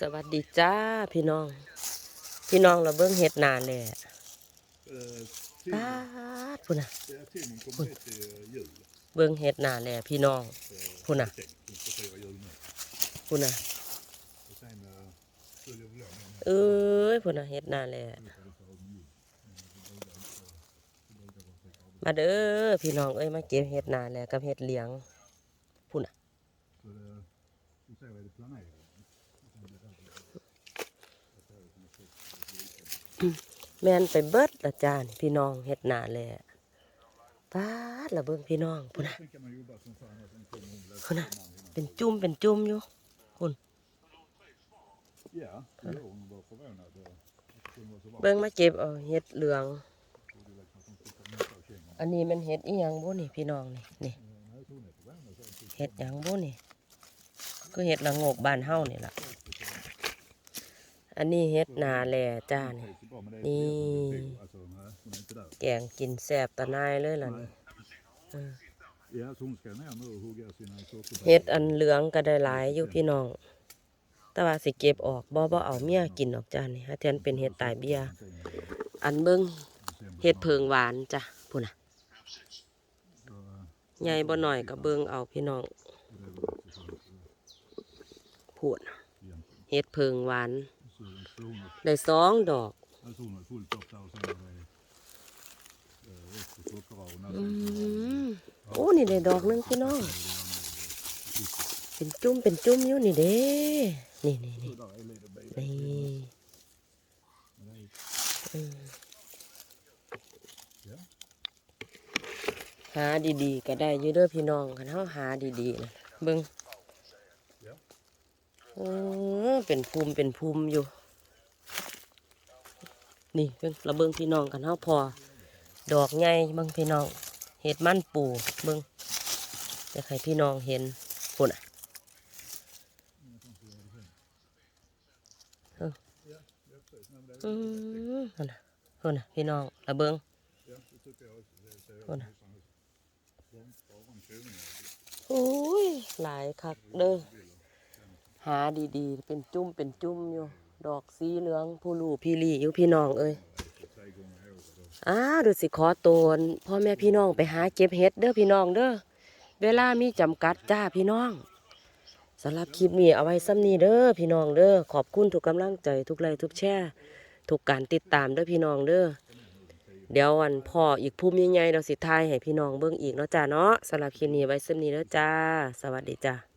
สวัสดีจ้าพี่น้อง พี่น้องเราเบิ้งเห็ดนานเลย Eh, ปาดพุ่นน่ะ eh, Timmen kommer ner till jul. เบิ้งเห็ดนานเลยพี่น้อง eh, Hon är. tänkt. Hon ska fira jul nu. พุ่นน่ะ Och sen eh, följer vi med henne. เอ้ยพุ่นน่ะเห็ดนานเลยมาเด้อพี่น้องเอ้ยมาเก็บเห็ดนานเลยกับเห็ดเหลียงพุ่นน่ะ แมนไปเบิดละจานพี่น้องเฮ็ดนาเลยป้าละเบิ่งพี่น้องพุ่นะพุ่นะเป็นจุ่มเป็นจุ่มอยู่คุณเบิ่งมาเก็บเอาเฮ็ดเหลือง อันนี้มันเฮ็ดอีหยังบ่นี่พี่น้องนี่นี่เฮ็ดหยังบ่นี่คือเฮ็ดละงกบ้านเฮานี่ล่ะ อันนี้เห็ดนาแลจ้า hon นี่แกงกินแซบตะนายเลยล่ะนี่เห็ดอันเหลืองก็ได้หลายอยู่พี่น้อง แต่ว่าสิเก็บออกบ่บ่เอาเมียกินออกจ้านี่ฮะแทนเป็นเห็ดตายเบี้ยอันเบิ่งเห็ดเพิงหวานจ้ะพุ่นน่ะใหญ่บ่หน้อยก็เบิ่งเอาพี่น้องพูดเห็ดเพิงหวาน ได้สองดอก alltså hon har fullt upp där och sen var det eh, efter sockerrören. อืมโอ้นี่ได้ดอกหนึงพี่น้อง เป็นจุ่มเป็นจุ่มอยู่นี่เด้ นี่นี่นี่ Så där är lite bit. นี่ Men det är- อืม Ja. หาดีๆ ก็ได้อยู่เด้อพี่น้องคันเฮาหาดีๆนะเบิ่งเออเป็นภูมิเป็นภูมิอยู่ นี่เบิ่งระเบิงพี่น้องกันเฮาพอ ดอกใหญ่เบิ่งพี่น้องเห็ดมันปูเบิ่งอยากให้พี่น้องเห็นพุ่นอะเอออืมพุ่นน่ะพุ่นน่ะพี่น้องระเบิง Ja, det tycker jag också. Det ser Hon jag är. nästan ut. Långt bakom kjolen. โอ้ยหลายคักเด้อหาดีๆ เป็นจุ่มเป็นจุ่มอยู่ ดอกสีเหลืองผู้ลูพี่ลีอยู่พี่น้องเอ้ยอ้าดูสิขอตัวพ่อแม่พี่น้องไปหาเก็บเห็ดเด้อพี่น้องเด้อเวลามีจำกัดจ้าพี่น้องสำหรับคลิปนี้เอาไว้ซ้ำนี้เด้อพี่น้องเด้อขอบคุณทุกกำลังใจทุกไลค์ทุกแชร์ทุกการติดตามเด้อพี่น้องเด้อเดี๋ยววันพ่ออีกภูมิใหญ่ๆเราสิทายให้พี่น้องเบิ่งอีกเนาะจ้าเนาะสำหรับคลิปนี้ไว้ซ้ำนี้เด้อจ้า สวัสดีจ้า